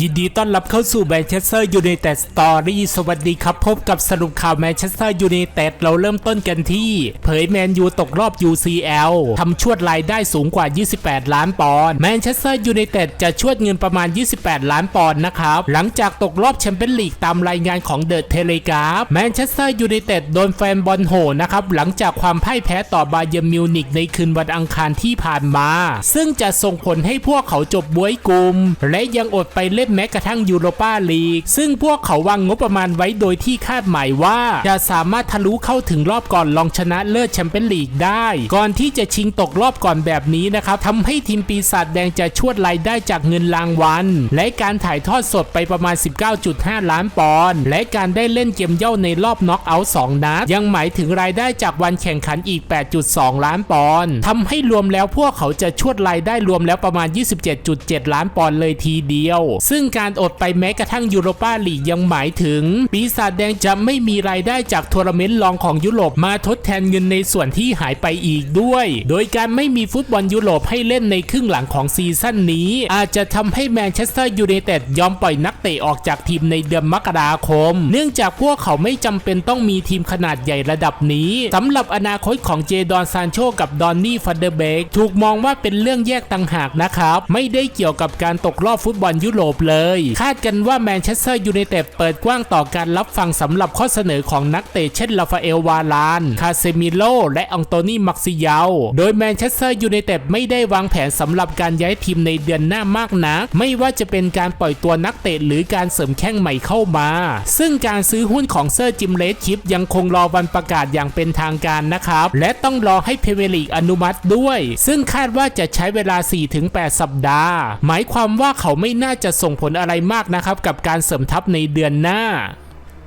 ยินดีต้อนรับเข้าสู่แมนเชสเตอร์ยูไนเต็ดสตอรี่สวัสดีครับ พบกับสรุปข่าวแมนเชสเตอร์ยูไนเต็ดเราเริ่มต้นกันที่ เผยแมนยูตกรอบ UCL ทำชวดรายได้สูงกว่า 28 ล้านปอนด์แมนเชสเตอร์ยูไนเต็ดจะชวดเงินประมาณ 28 ล้านปอนด์นะครับ หลังจากตกรอบแชมเปี้ยนลีกตามรายงานของเดอะเทเลกราฟแมนเชสเตอร์ยูไนเต็ดโดนแฟนบอลโหนะครับหลังจากความพ่ายแพ้ต่อบาเยร์นมิวนิกในคืนวันอังคารที่ผ่านมา ซึ่งจะส่งผลให้พวกเขาจบบวยกลุ่มและยังอดไปเล่นแม้กระทั่งยูโรปาลีก ซึ่งพวกเขาวางงบประมาณไว้โดยที่คาดหมายว่า จะสามารถทะลุเข้าถึงรอบก่อนรองชนะเลิศแชมเปี้ยนลีกได้ ก่อนที่จะชิงตกรอบก่อนแบบนี้นะครับทำให้ทีมปีศาจแดงจะชวดรายได้จากเงินรางวัล และการถ่ายทอดสดไปประมาณ 19.5 ล้านปอนด์และการได้เล่นเกมเย่าในรอบน็อกเอาท์2นัดยังหมายถึงรายได้จากวันแข่งขันอีก 8.2 ล้านปอนด์ทำให้รวมแล้วพวกเขาจะชวดรายได้รวมแล้วประมาณ 27.7 ล้านปอนด์เลยทีเดียวซึ่งการอดไปแม้กระทั่งยูโรปาลีกยังหมายถึง ปีศาจแดงจะไม่มีรายได้จากทัวร์นาเมนต์รองของยุโรปมาทดแทนเงินในส่วนที่หายไปอีกด้วย โดยการไม่มีฟุตบอลยุโรปให้เล่นในครึ่งหลังของซีซั่นนี้ อาจจะทำให้แมนเชสเตอร์ยูไนเต็ดยอมปล่อยนักเตะออกจากทีมในเดือนมกราคม เนื่องจากพวกเขาไม่จำเป็นต้องมีทีมขนาดใหญ่ระดับนี้สำหรับอนาคตของเจดอนซานโชกับดอนนี่ฟันเดอร์เบกถูกมองว่าเป็นเรื่องแยกต่างหากนะครับ ไม่ได้เกี่ยวกับการตกรอบฟุตบอลยุโรปเลย คาดกันว่าแมนเชสเตอร์ยูไนเต็ดเปิดกว้างต่อการรับฟังสำหรับข้อเสนอของนักเตะเช่นลาฟาเอลวาลาน คาเซมิโล และอังโตนีมักซิยาโดยแมนเชสเตอร์ยูไนเต็ดไม่ได้วางแผนสำหรับการย้ายทีมในเดือนหน้ามากนัก ไม่ว่าจะเป็นการปล่อยตัวนักเตะหรือการเสริมแข้งใหม่เข้ามา ซึ่งการซื้อหุ้นของเซอร์จิมเลสชิปยังคงรอวันประกาศอย่างเป็นทางการนะครับ และต้องรอให้เพเวลีกอนุมัติด้วย ซึ่งคาดว่าจะใช้เวลา 4-8 สัปดาห์ หมายความว่าเขาไม่น่าจะส่งผลอะไรมากนะครับกับการเสริมทัพในเดือนหน้า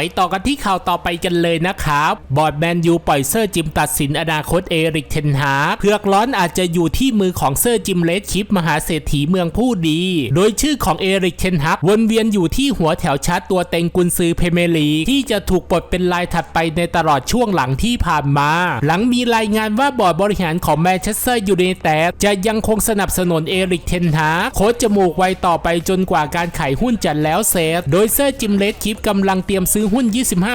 ไปต่อกันที่ข่าวต่อไปกันเลยนะครับบอร์ดแมนยูปล่อยเซอร์จิมตัดสินอนาคตเอริกเทนฮาเพือกร้อนอาจจะอยู่ที่มือของเซอร์จิมเลสชิปมหาเศรษฐีเมืองผู้ดี โดยชื่อของเอริกเทนฮาวนเวียนอยู่ที่หัวแถวชาร์ตตัวเต็งกุนซือเพเมลี ที่จะถูกปลดเป็นลายถัดไปในตลอดช่วงหลังที่ผ่านมา หลังมีรายงานว่าบอร์ดบริหารของแมนเชสเตอร์ยูไนเต็ดจะยังคงสนับสนุนเอริกเทนฮาโค้ชจมูกไวต่อไปจนกว่าการขายหุ้นจะแล้วเสร็จโดยเซอร์จิมเลสชิปกำลังเตรียมซื้อหุ้น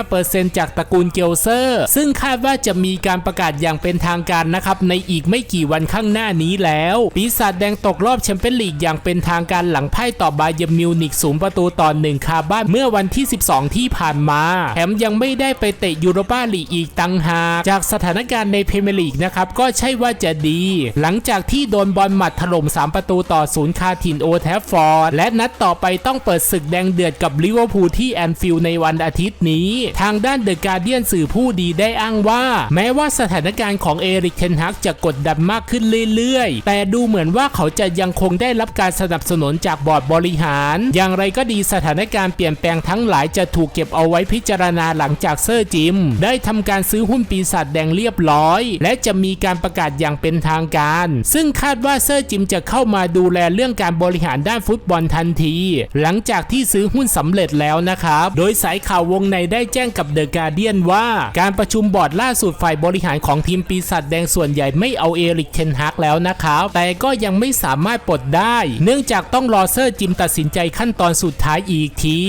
25%จากตระกูลเกลเซอร์ ซึ่งคาดว่าจะมีการประกาศอย่างเป็นทางการนะครับ ในอีกไม่กี่วันข้างหน้านี้แล้ว ปีศาจแดงตกรอบแชมเปี้ยนลีกอย่างเป็นทางการหลังพ่ายต่อบาเยร์มิวนิกศูนย์ประตูต่อหนึ่งคาบ้านเมื่อวันที่ 12 ที่ผ่านมาแถมยังไม่ได้ไปเตะยูโรปาลีกอีกตังหากจากสถานการณ์ในพรีเมียร์ลีกนะครับก็ใช่ว่าจะดี หลังจากที่โดนบอลหมัดถล่ม 3 ประตูต่อศูนย์คาถิ่นโอแทฟฟอร์ดและนัดต่อไปต้องเปิดศึกแดงเดือดกับลิเวอร์พูลที่แอนฟิลด์ในวันอาทิตย์นี้ ทางด้านเดอะการเดียนสื่อผู้ดีได้อ้างว่า แม้ว่าสถานการณ์ของเอริกเทนฮักจะกดดันมากขึ้นเรื่อยๆ แต่ดูเหมือนว่าเขาจะยังคงได้รับการสนับสนุนจากบอร์ดบริหาร อย่างไรก็ดีสถานการณ์เปลี่ยนแปลงทั้งหลายจะถูกเก็บเอาไว้พิจารณาหลังจากเซอร์จิม ได้ทำการซื้อหุ้นปีศาจแดงเรียบร้อย และจะมีการประกาศอย่างเป็นทางการ ซึ่งคาดว่าเซอร์จิมจะเข้ามาดูแลเรื่องการบริหารด้านฟุตบอลทันที หลังจากที่ซื้อหุ้นสำเร็จแล้วนะครับ โดยสายข่าววงในได้แจ้งกับเดอะการเดียนว่า การประชุมบอร์ดล่าสุดฝ่ายบริหารของทีมปีศาจแดงส่วนใหญ่ไม่เอาเอริกเทนฮากแล้วนะครับ แต่ก็ยังไม่สามารถปลดได้ เนื่องจากต้องรอเซอร์จิมตัดสินใจขั้นตอนสุดท้ายอีกที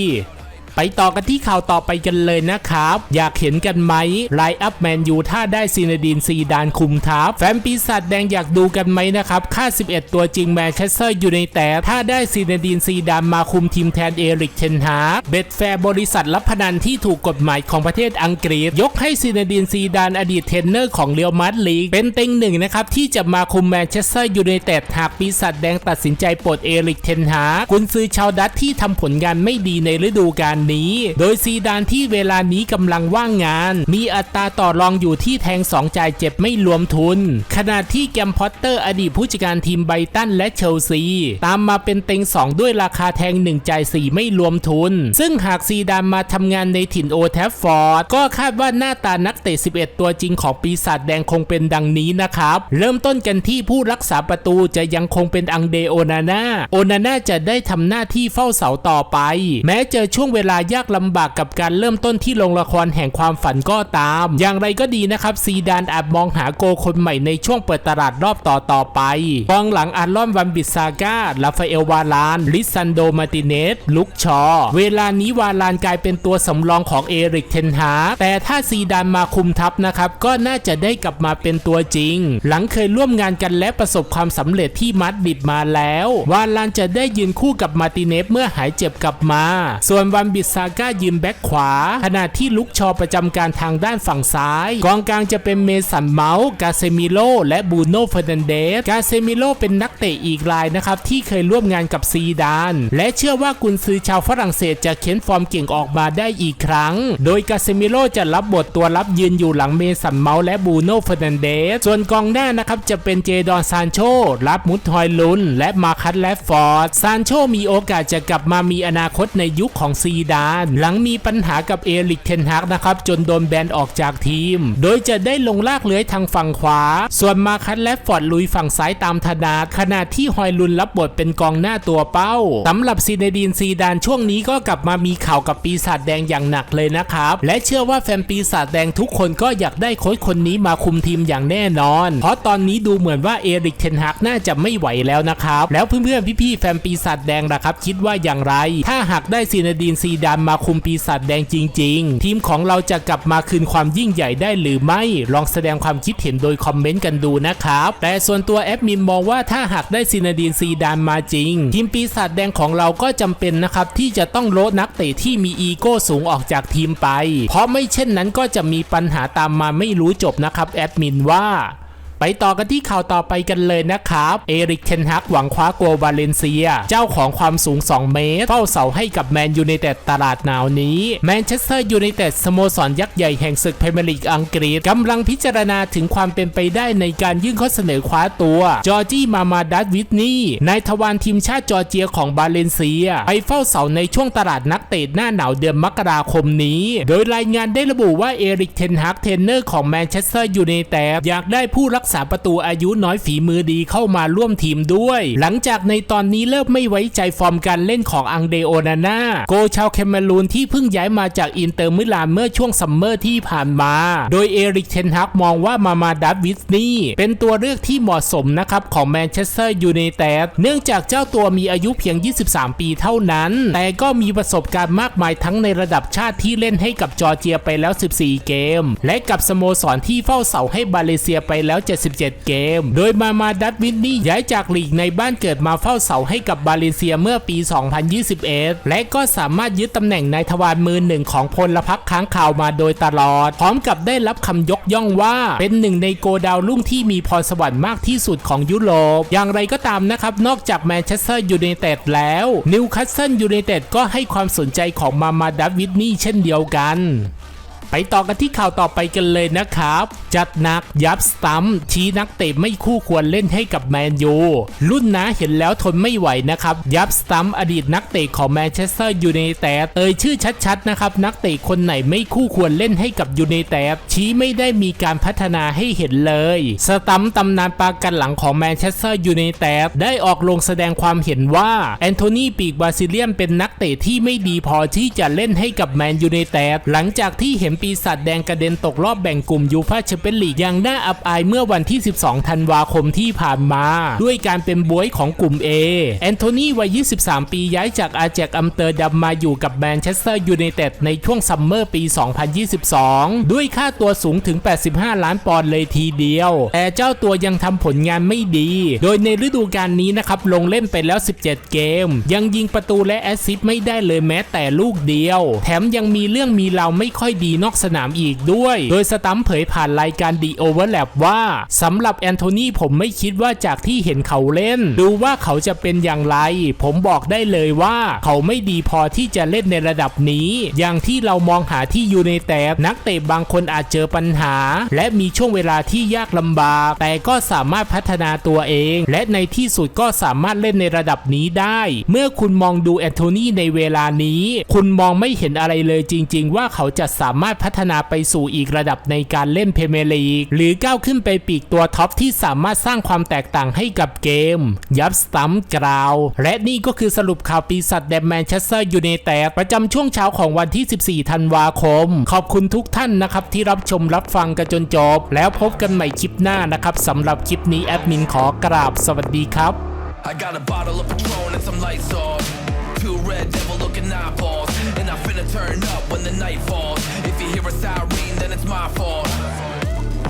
ไปต่อกันที่ข่าวต่อไปกันเลยนะครับ อยากเห็นกันไหมไลอัพแมนยูถ้าได้ซีนดีนซีดานคุมทัพแฟนปีศาจแดงอยากดูกันไหมนะครับ ค่า 11 ตัวจริงแมนเชสเตอร์อยู่ในแต่ถ้าได้ซีนดีนซีดานมาคุมทีมแทนเอริกเทนฮาเบ็ดแฟร์บริษัทรับพนันที่ถูกกฎหมายของประเทศอังกฤษ ยกให้ซีนดีนซีดานอดีตเทรนเนอร์ของเรอัลมาดริดเป็นเต็งหนึ่งนะครับที่จะมาคุมแมนเชสเตอร์อยูไนเต็ดหากปีศาจแดงตัดสินใจปลดเอริกเทนฮากกุนซือชาวดัตที่ทำผลงานไม่ดีในฤดูกาลนี้ โดยซีดานที่เวลานี้กำลังว่างงาน มีอัตราต่อรองอยู่ที่แทง 2 จ่ายเจ็บไม่รวมทุน ขณะที่แกมพอตเตอร์อดีตผู้จัดการทีมไบตันและเชลซี ตามมาเป็นเต็ง 2 ด้วยราคาแทง 1 จ่าย 4 ไม่รวมทุน ซึ่งหากซีดานมาทำงานในถิ่นโอแทฟฟอร์ด ก็คาดว่าหน้าตานักเตะ 11 ตัวจริงของปีศาจแดงคงเป็นดังนี้นะครับ เริ่มต้นกันที่ผู้รักษาประตูจะยังคงเป็นอังเดโอนาน่า โอนาน่าจะได้ทำหน้าที่เฝ้าเสาต่อไป แม้เจอช่วงเวลาายากลำบากกับการเริ่มต้นที่โรงละครแห่งความฝันก็ตาม อย่างไรก็ดีนะครับซีดานอาจมองหาโกคนใหม่ในช่วงเปิดตลาดรอบต่อต่อไปกองหลังอารอนวันบิสซาก้าลาฟาเอลวาลาน ลิซันโดมาติเนส ลุกชอ เวลานี้วาลานกลายเป็นตัวสำรองของเอริกเทนฮาแต่ถ้าซีดานมาคุมทัพนะครับ ก็น่าจะได้กลับมาเป็นตัวจริง หลังเคยร่วมงานกันและประสบความสำเร็จที่มัดดิดมาแล้ว วาลานจะได้ยืนคู่กับมาติเนสเมื่อหายเจ็บกลับมา ส่วนวันบิซาก้ายืนแบ็คขวา ขณะที่ลุกชอประจำการทางด้านฝั่งซ้าย กองกลางจะเป็นเมสันเมาส์กาเซมิโลและบูโน่เฟอร์นันเดสกาเซมิโลเป็นนักเตะอีกรายนะครับ ที่เคยร่วมงานกับซีดาน และเชื่อว่ากุนซือชาวฝรั่งเศสจะเค้นฟอร์มเก่งออกมาได้อีกครั้ง โดยกาเซมิโลจะรับบทตัวรับยืนอยู่หลังเมสันเมาส์และบูโน่เฟอร์นันเดสส่วนกองหน้านะครับจะเป็นเจดอนซานโชรับมุดทอยลุนและมาคัตแลฟฟอร์ดซานโชมีโอกาสจะกลับมามีอนาคตในยุคของซีดาน หลังมีปัญหากับเอริกเทนฮากนะครับ จนโดนแบนออกจากทีม โดยจะได้ลงลากเลื้อยทางฝั่งขวา ส่วนมาคัตแลฟฟอร์ดลุยฝั่งซ้ายตามถนัดขณะที่ฮอยลุนรับบทเป็นกองหน้าตัวเป้าสำหรับซีเนดีนซีดานช่วงนี้ก็กลับมามีข่าวกับปีศาจแดงอย่างหนักเลยนะครับ และเชื่อว่าแฟนปีศาจแดงทุกคนก็อยากได้โค้ชคนนี้มาคุมทีมอย่างแน่นอน เพราะตอนนี้ดูเหมือนว่าเอริกเทนฮากน่าจะไม่ไหวแล้วนะครับ แล้วเพื่อนๆพี่ๆแฟนปีศาจแดงล่ะครับ คิดว่าอย่างไร ถ้าหากได้ซีเนดีนซีดานมาคุมปีศาจแดงจริง ๆ ทีมของเราจะกลับมาคืนความยิ่งใหญ่ได้หรือไม่ ลองแสดงความคิดเห็นโดยคอมเมนต์กันดูนะครับ แต่ส่วนตัวแอดมินมองว่าถ้าหากได้ซีเนดีนซีดานมาจริง ทีมปีศาจแดงของเราก็จำเป็นนะครับที่จะต้องลดนักเตะที่มีอีโก้สูงออกจากทีมไป เพราะไม่เช่นนั้นก็จะมีปัญหาตามมาไม่รู้จบนะครับแอดมินว่า ไปต่อกันที่ข่าวต่อไปกันเลยนะครับ เอริกเทนฮักหวังคว้าโกวาเลนเซีย เจ้าของความสูง 2 เมตร เฝ้าเสาให้กับแมนยูไนเต็ดตลาดหนาวนี้แมนเชสเตอร์ยูไนเต็ดสโมสรยักษ์ใหญ่แห่งศึกพรีเมียร์ลีกอังกฤษกำลังพิจารณาถึงความเป็นไปได้ในการยื่นข้อเสนอคว้าตัว จอร์จี้มามาดัตวิทนีนายทวารทีมชาติจอร์เจียของบาเลนเซีย ไปเฝ้าเสาในช่วงตลาดนักเตะหน้าหนาวเดือนมกราคมนี้ โดยรายงานได้ระบุว่าเอริกเทนฮักเทรนเนอร์ของแมนเชสเตอร์ยูไนเต็ดอยากได้ผู้รักษาประตูอายุน้อยฝีมือดีเข้ามาร่วมทีมด้วย หลังจากในตอนนี้เริ่มไม่ไว้ใจฟอร์มการเล่นของอังเดโอนาน่าโกชาวเคมารูนที่เพิ่งย้ายมาจากอินเตอร์มิลานเมื่อช่วงซัมเมอร์ที่ผ่านมา โดยเอริกเทนฮักมองว่ามามาดัตวิสนี่เป็นตัวเลือกที่เหมาะสมนะครับของแมนเชสเตอร์ยูไนเต็ดเนื่องจากเจ้าตัวมีอายุเพียง 23 ปีเท่านั้น แต่ก็มีประสบการณ์มากมายทั้งในระดับชาติที่เล่นให้กับจอร์เจียไปแล้ว 14 เกม และกับสโมสรที่เฝ้าเสาให้บาเลเซียไปแล้ว77 เกม โดยมามาดัตวินนี่ย้ายจากลีกในบ้านเกิดมาเฝ้าเสาให้กับบาเลเซียเมื่อปี 2021 และก็สามารถยึดตำแหน่งนายทวารมือหนึ่งของพลพรรคค้างข่าวมาโดยตลอด พร้อมกับได้รับคำยกย่องว่าเป็นหนึ่งในโกดาวรุ่งที่มีพรสวรรค์มากที่สุดของยุโรป อย่างไรก็ตามนะครับ นอกจากแมนเชสเตอร์ยูไนเต็ดแล้วนิวคาสเซิลยูไนเต็ดก็ให้ความสนใจของมามาดัตวินนี่เช่นเดียวกัน ไปต่อกันที่ข่าวต่อไปกันเลยนะครับ จัดหนักยับสตัมชี้นักเตะไม่คู่ควรเล่นให้กับแมนยูรุ่นนะเห็นแล้วทนไม่ไหวนะครับ ยับสตัมอดีตนักเตะของแมนเชสเตอร์ยูไนเต็ดเอ่ยชื่อชัดๆนะครับ นักเตะคนไหนไม่คู่ควรเล่นให้กับยูไนเต็ดชี้ไม่ได้มีการพัฒนาให้เห็นเลย สตัมตำนานปากันหลังของแมนเชสเตอร์ยูไนเต็ดได้ออกลงแสดงความเห็นว่าแอนโทนีปีกบาซิเลียนเป็นนักเตะที่ไม่ดีพอที่จะเล่นให้กับแมนยูไนเต็ดหลังจากที่เห็นปีศาจแดงกระเด็นตกรอบแบ่งกลุ่มยูฟาแชมเปี้ยนลีกอย่างน่าอับอายเมื่อวันที่ 12 ธันวาคมที่ผ่านมา ด้วยการเป็นบวยของกลุ่ม A แอนโทนีวัย 23 ปีย้ายจากอาแจกอัมเตอร์ดัมมาอยู่กับแมนเชสเตอร์ยูไนเต็ดในช่วงซัมเมอร์ปี 2022 ด้วยค่าตัวสูงถึง 85 ล้านปอนด์เลยทีเดียว แต่เจ้าตัวยังทำผลงานไม่ดี โดยในฤดูกาลนี้นะครับลงเล่นไปแล้ว 17 เกม ยังยิงประตูและแอสซิสต์ไม่ได้เลยแม้แต่ลูกเดียว แถมยังมีเรื่องมีราวไม่ค่อยดีนอกสนามอีกด้วย โดยสตัมเผยผ่านรายการดีโอเวอร์แลว่าสำหรับแอนโทนีผมไม่คิดว่าจากที่เห็นเขาเล่น ดูว่าเขาจะเป็นอย่างไร ผมบอกได้เลยว่าเขาไม่ดีพอที่จะเล่นในระดับนี้ อย่างที่เรามองหาที่ยูไนเต็ดนักเตะบางคนอาจเจอปัญหา และมีช่วงเวลาที่ยากลำบาก แต่ก็สามารถพัฒนาตัวเอง และในที่สุดก็สามารถเล่นในระดับนี้ได้ เมื่อคุณมองดูแอนโทนีในเวลานี้ คุณมองไม่เห็นอะไรเลยจริง ๆ ว่าเขาจะสามารถถพัฒนาไปสู่อีกระดับในการเล่นเพเมลีกหรือก้าวขึ้นไปปีกตัวท็อปที่สามารถสร้างความแตกต่างให้กับเกม ยับสตัมกราว และนี่ก็คือสรุปข่าวปีศาจแดมแมนเชสเตอร์ยูไนเต็ดประจำช่วงเช้าของวันที่ 14 ธันวาคม ขอบคุณทุกท่านนะครับที่รับชมรับฟังกันจนจบ แล้วพบกันใหม่คลิปหน้านะครับสำหรับคลิปนี้แอดมินขอกราบสวัสดีครับ I got a bottle of Patron and some lights off. Two red devil looking eyeballs. And I finna turn up when the night falls. Hear a siren, then it's my fault.